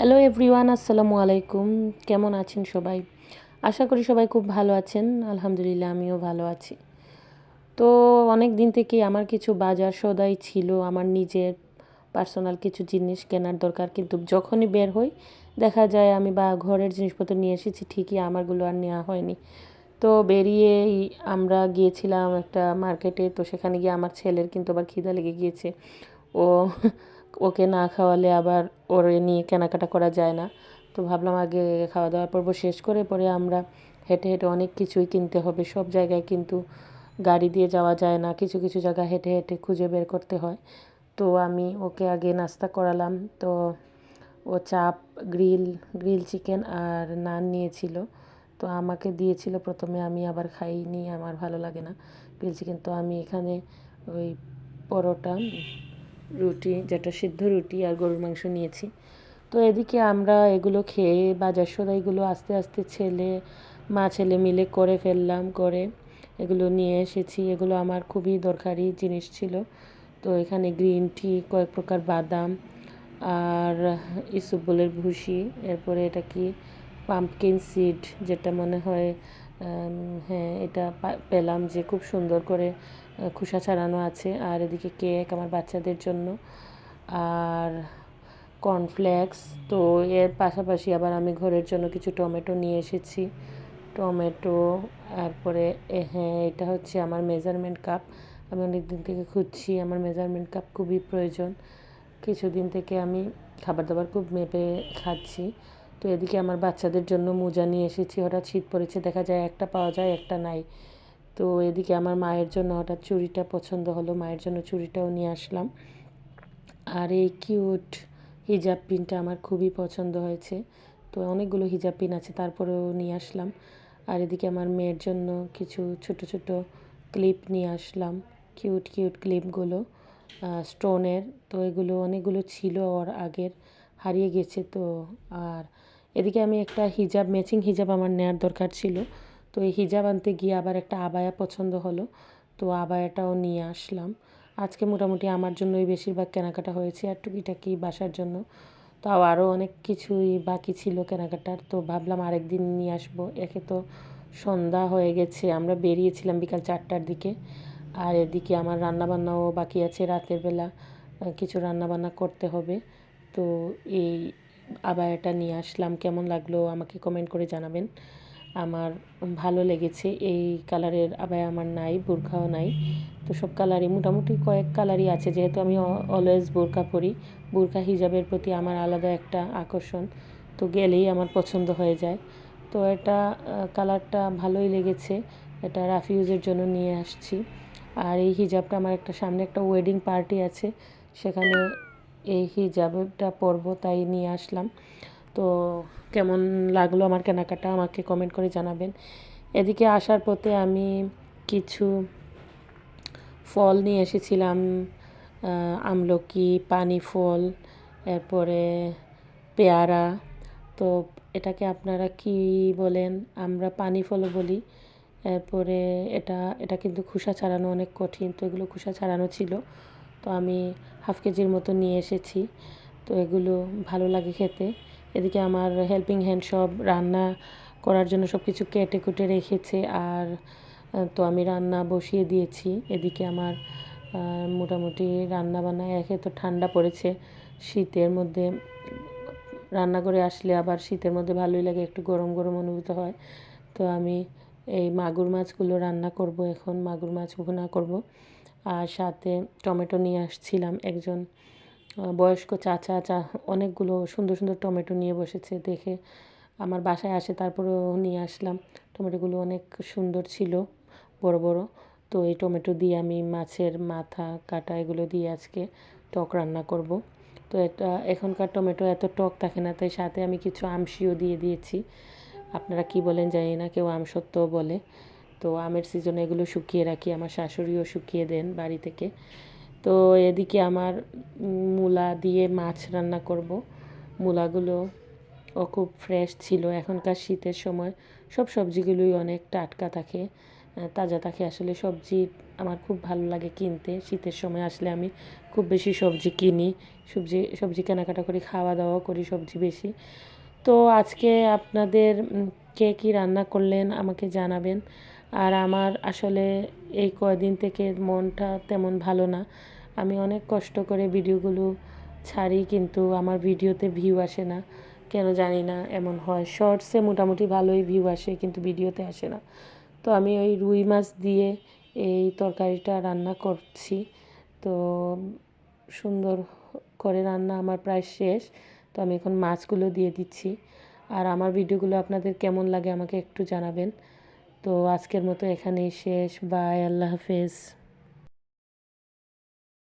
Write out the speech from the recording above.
Hello everyone আসসালামু আলাইকুম। কেমন আছেন সবাই? আশা করি সবাই খুব ভালো আছেন। আলহামদুলিল্লাহ, আমিও ভালো আছি। তো অনেক দিন থেকে আমার কিছু বাজার সদাই ছিল, আমার নিজের পার্সোনাল কিছু জিনিস কেনার দরকার। কিন্তু যখনই বের হই, দেখা যায় আমি বা ঘরের জিনিসপত্র নিয়ে এসেছি, ঠিকই আমারগুলো আর নেওয়া হয়নি। তো বেরিয়েই আমরা গিয়েছিলাম একটা মার্কেটে তো সেখানে গিয়ে আমার ছেলের কিন্তু আবার খিদা লেগে গিয়েছে। ও ওকে না খাওয়ালে আবার ওর নিয়ে কেনাকাটা করা যায় না। তো ভাবলাম আগে খাওয়া দাওয়ার পর্ব শেষ করে পরে আমরা হেঁটে হেঁটে অনেক কিছুই কিনতে হবে। সব জায়গায় কিন্তু গাড়ি দিয়ে যাওয়া যায় না। কিছু কিছু জায়গা হেঁটে হেঁটে খুঁজে বের করতে হয়। তো আমি ওকে আগে নাস্তা করালাম। তো ও চাপ, গ্রিল গ্রিল চিকেন আর নান নিয়েছিল। তো আমাকে দিয়েছিল প্রথমে, আমি আবার খাইনি, আমার ভালো লাগে না। Grill chicken. তো আমি এখানে ওই পরোটা রুটি, যেটা সিদ্ধ রুটি আর গরুর মাংস নিয়েছি। তো এদিকে আমরা এগুলো খেয়ে বাজার সদাইগুলো আস্তে আস্তে ছেলে, মা ছেলে মিলে করে ফেললাম, করে এগুলো নিয়ে এসেছি। এগুলো আমার খুবই দরকারি জিনিস ছিল। তো এখানে গ্রিন টি, কয়েক প্রকার বাদাম আর ইসুবলের ভুসি, এরপরে এটা কি? পাম্পকিন সিড, যেটা মনে হয় হ্যাঁ এটা পেলাম যে খুব সুন্দর করে খোসা ছাড়ানো আছে আর এদিকে কেক আমার বাচ্চাদের জন্য। আর কর্নফ্লেক্স তো এর পাশাপাশি আবার আমি ঘরের জন্য কিছু টমেটো নিয়ে এসেছি। টমেটো, তারপরে হ্যাঁ এটা হচ্ছে আমার মেজারমেন্ট কাপ আমি অনেক দিন থেকে খুঁজছি, আমার মেজারমেন্ট কাপ খুবই প্রয়োজন। কিছুদিন থেকে আমি খাবার দাবার খুব মেপে খাচ্ছি। তো এদিকে আমার বাচ্চাদের জন্য মোজা নিয়ে এসেছি। হঠাৎ শীত পড়েছে, দেখা যায় একটা পাওয়া যায়, একটা নাই। তো এদিকে আমার মায়ের জন্য হঠাৎ চুড়িটা পছন্দ হলো, মায়ের জন্য চুড়িটাও নিয়ে আসলাম। আর এই কিউট হিজাব পিনটা আমার খুবই পছন্দ হয়েছে। তো অনেকগুলো হিজাব পিন আছে, তারপরেও নিয়ে আসলাম। আর এদিকে আমার মেয়ের জন্য কিছু ছোট ছোট ক্লিপ নিয়ে আসলাম, কিউট কিউট ক্লিপগুলো স্টোনের। তো এগুলো অনেকগুলো ছিল ওর আগের, হারিয়ে গেছে তো। আর এদিকে আমি একটা হিজাব ম্যাচিং হিজাব আমার নেওয়ার দরকার ছিল। তো এই হিজাব আনতে গিয়ে আবার একটা আবায়া পছন্দ হলো। তো আবায়াটাও নিয়ে আসলাম। আজকে মোটামুটি আমার জন্যই বেশিরভাগ কেনাকাটা হয়েছে আর টুকিটাকি বাসার জন্য। তাও আরও অনেক কিছুই বাকি ছিল কেনাকাটার। তো ভাবলাম আরেক দিন নিয়ে আসব। একে তো সন্ধ্যা হয়ে গেছে। আমরা বেরিয়েছিলাম বিকাল চারটার দিকে। আর এদিকে আমার রান্নাবান্নাও বাকি আছে। রাতের বেলা কিছু রান্নাবান্না করতে হবে। তো এই আবায়াটা নিয়ে আসলাম। কেমন লাগল আমাকে কমেন্ট করে জানাবেন। আমার ভালো লেগেছে। এই কালারের আবায়া আমার নাই, বোরখাও নাই। তো সব কালারই মোটামুটি কয়েক কালারই আছে। যেহেতু আমি অলওয়েজ বোরখা পরি। বোরখা হিজাবের প্রতি আমার আলাদা একটা আকর্ষণ। তো গেলেই আমার পছন্দ হয়ে যায়। তো এটা কালারটা ভালোই লেগেছে। এটা রাফিউজের জন্য নিয়ে আসছি। আর এই হিজাবটা আমার একটা সামনে একটা ওয়েডিং পার্টি আছে। সেখানে এই হিজাবটা পরবো, তাই নিয়ে আসলাম। তো কেমন লাগল আমার কেনাকাটা আমাকে কমেন্ট করে জানাবেন। এদিকে আসার পথে আমি কিছু ফল নিয়ে এসেছিলাম আমলকি, পানি ফল, এরপরে পেয়ারা। তো এটাকে আপনারা কি বলেন, আমরা পানি ফলও বলি। এরপরে এটা এটা কিন্তু খোসা ছাড়ানো অনেক কঠিন, তো এগুলো খোসা ছাড়ানো ছিল। তো আমি হাফ কেজির মতো নিয়ে এসেছি। তো এগুলো ভালো লাগে খেতে। এদিকে আমার হেল্পিং হ্যান্ড সব রান্না করার জন্য সব কিছু কেটে কুটে রেখেছে আর তো আমি রান্না বসিয়ে দিয়েছি। এদিকে আমার মোটামুটি রান্না বান্না একে তো ঠান্ডা পড়েছে। শীতের মধ্যে রান্না করে আসলে আবার শীতের মধ্যে ভালোই লাগে, একটু গরম গরম অনুভূত হয়। তো আমি এই মাগুর মাছগুলো রান্না করব এখন, মাগুর মাছ ভুনা করব। আর সাথে টমেটো নিয়ে আসছিলাম একজন বয়স্ক চাচা, চা, অনেকগুলো সুন্দর সুন্দর টমেটো নিয়ে বসেছে দেখে আমার বাসায় আসে তারপরেও নিয়ে আসলাম। টমেটোগুলো অনেক সুন্দর ছিল, বড় বড়। তো এই টমেটো দিয়ে আমি মাছের মাথা, কাটা এগুলো দিয়ে আজকে টক রান্না করব। তো এটা, এখনকার টমেটো এত টক থাকে না, তাই সাথে আমি কিছু আমশিও দিয়ে দিয়েছি। আপনারা কি বলেন জানি না, কেউ আমসত্ত্বও বলে। তো আমের সিজনে এগুলো শুকিয়ে রাখি, আমার শাশুড়িও শুকিয়ে দেন বাড়ি থেকে। তো এদিকে আমার মূলা দিয়ে মাছ রান্না করব। মূলাগুলো ও খুব ফ্রেশ ছিল। এখনকার শীতের সময় সব সবজিগুলোই অনেক টাটকা থাকে তাজা থাকে। আসলে সবজি আমার খুব ভালো লাগে কিনতে। শীতের সময় আসলে আমি খুব বেশি সবজি কিনি। সবজি সবজি কেনাকাটা করি, খাওয়া দাওয়া করি সবজি বেশি। তো আজকে আপনাদের কে কী রান্না করলেন আমাকে জানাবেন। আর আমার আসলে এই কয়দিন থেকে মনটা তেমন ভালো না। আমি অনেক কষ্ট করে ভিডিওগুলো ছাড়ি, কিন্তু আমার ভিডিওতে ভিউ আসে না। কেন জানি না, এমন হয়। শর্টসে মোটামুটি ভালোই ভিউ আসে, কিন্তু ভিডিওতে আসে না। তো আমি ওই রুই মাছ দিয়ে এই তরকারিটা রান্না করছি। তো সুন্দর করে রান্না আমার প্রায় শেষ। তো আমি এখন মাছগুলো দিয়ে দিচ্ছি। আর আমার ভিডিওগুলো আপনাদের কেমন লাগে আমাকে একটু জানাবেন। তো আজকের মতো এখানেই শেষ। বাই আল্লাহ হাফেজ।